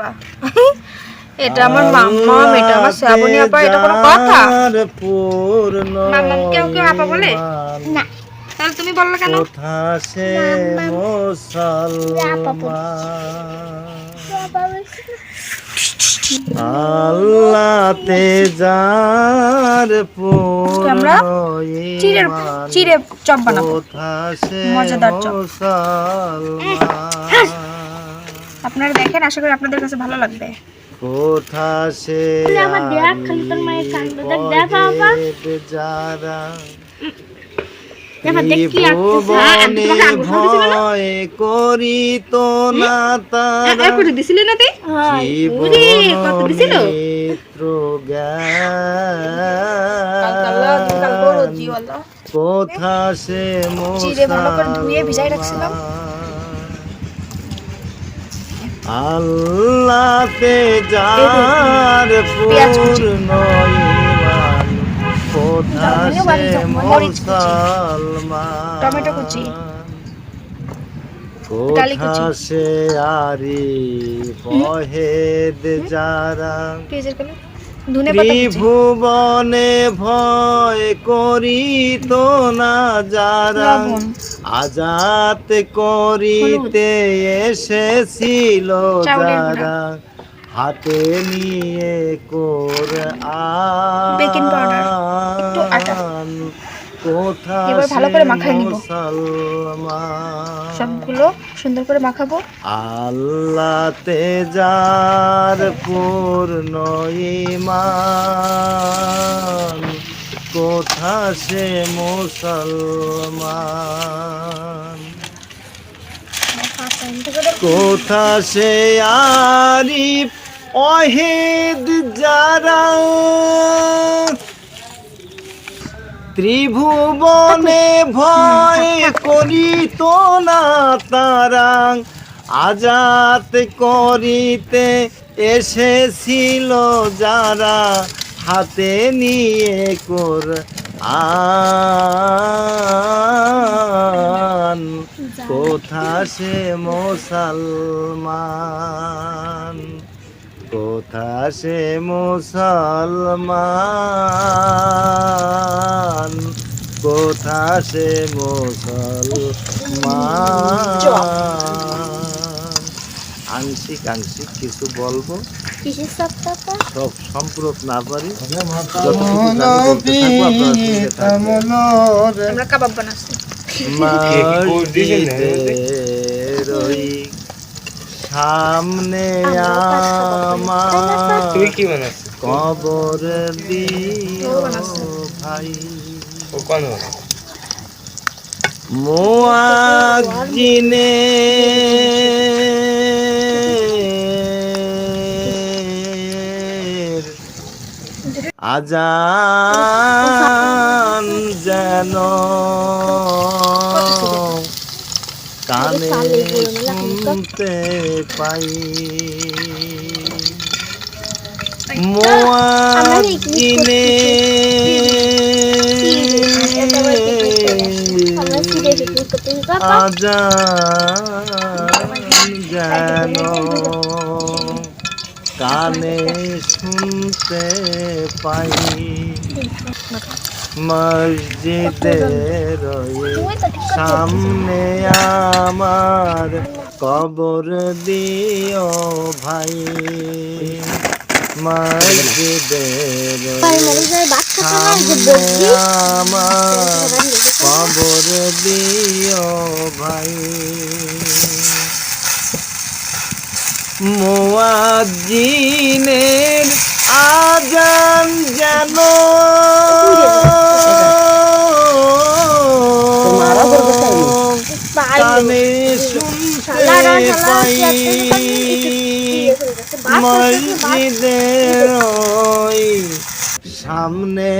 আপা। এটা আমার মাম্মাম এটা আমার শ্রাবণী আপা এটা কোনো কথা? মাম্মাম কেউ কেউ আপা বলে? না। তাহলে তুমি বললে কেন? আল্লাহতে যার আমরা চিড়ের চিড়ে চপ বানাবো মজাদার চপ। আপনারা দেখেন আশা করি আপনাদের কাছে ভালো লাগবে। কোথা সে আমার দেখ খালি তোর মায়ের কাণ্ড দেখ দেখ বাবা। না? দিছিলি না কোথা সে করে ধুয়ে ভিজাই রাখছিলাম। আল্লাহতে যার। পূর্ণ ঈমান কোথা সে। মুসলমান টমেটো কুচি। কোথা। সে আরি পহেদ যারা ত্রিভুবনে ভয় করিত না যারা। আজাদ আজাত করিতে এসেছিল। যারা। হাতে নিয়ে কর বেকিং এবার ভালো করে মাখায় নিব। সবগুলো সুন্দর করে মাখাবো। আল্লাহতে যার পূর্ণ কোথা সে মুসলমান? কোথা সে আরিফ অহেদ যারা? ত্রিভুবনে ভয় করিত না তারা। আজাত করিতে এসেছিল যারা হাতে নিয়ে কর আন। কোথা সে মুসলমান? কোথা সে মুসলমান? কোথা সে মুসলমান। আংশিক আংশিক কিছু বলব? সব সম্পূরক না পারি। ওই সামনে আমার কবর দিও ভাই। মুয়াজ্জিনে। আজান যেন কানে শুনতে পাই। মুয়াজ্জিনে। আজান যেন কানে শুনতে পাই। মসজিদের সামনে আমার কবর দিও ভাই। মসজিদের সামনে আমার কবর দিও ভাই মুয়াজ্জিনের আজান যেন কানে শুনতে পাই মসজিদের সামনে